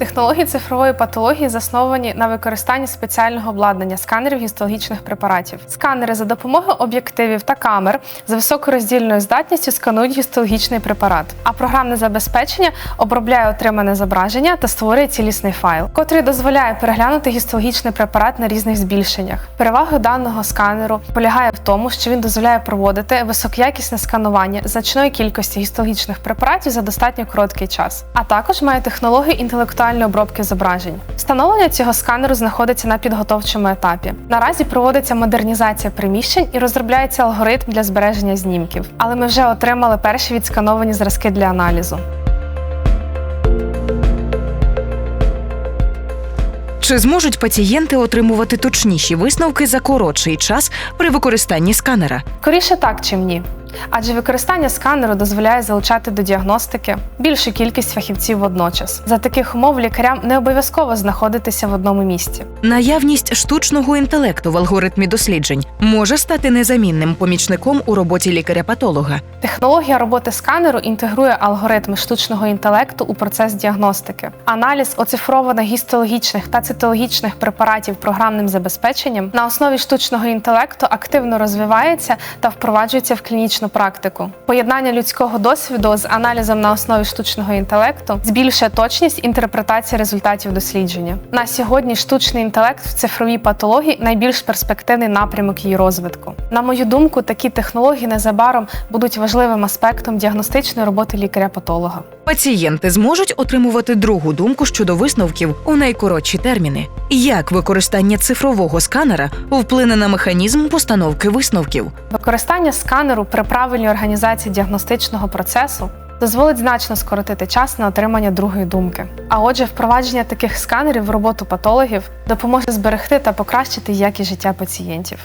Технології цифрової патології засновані на використанні спеціального обладнання сканерів гістологічних препаратів. Сканери за допомогою об'єктивів та камер з високороздільною здатністю сканують гістологічний препарат, а програмне забезпечення обробляє отримане зображення та створює цілісний файл, котрий дозволяє переглянути гістологічний препарат на різних збільшеннях. Перевагою даного сканеру полягає в тому, що він дозволяє проводити високоякісне сканування значної кількості гістологічних препаратів за достатньо короткий час, а також має технологію інтелектуальної обробки зображень. Встановлення цього сканеру знаходиться на підготовчому етапі. Наразі проводиться модернізація приміщень і розробляється алгоритм для збереження знімків. Але ми вже отримали перші відскановані зразки для аналізу. Чи зможуть пацієнти отримувати точніші висновки за коротший час при використанні сканера? Скоріше так, чим ні. Адже використання сканеру дозволяє залучати до діагностики більшу кількість фахівців водночас. За таких умов лікарям не обов'язково знаходитися в одному місці. Наявність штучного інтелекту в алгоритмі досліджень може стати незамінним помічником у роботі лікаря-патолога. Технологія роботи сканеру інтегрує алгоритми штучного інтелекту у процес діагностики. Аналіз оцифрованих гістологічних та цитологічних препаратів програмним забезпеченням на основі штучного інтелекту активно розвивається та впроваджується в клінічну практику. Поєднання людського досвіду з аналізом на основі штучного інтелекту збільшує точність інтерпретації результатів дослідження. На сьогодні штучний інтелект в цифровій патології найбільш перспективний напрямок її розвитку. На мою думку, такі технології незабаром будуть важливим аспектом діагностичної роботи лікаря-патолога. Пацієнти зможуть отримувати другу думку щодо висновків у найкоротші терміни. Як використання цифрового сканера вплине на механізм постановки висновків? Використання сканеру при правильній організації діагностичного процесу дозволить значно скоротити час на отримання другої думки. А отже, впровадження таких сканерів в роботу патологів допоможе зберегти та покращити якість життя пацієнтів.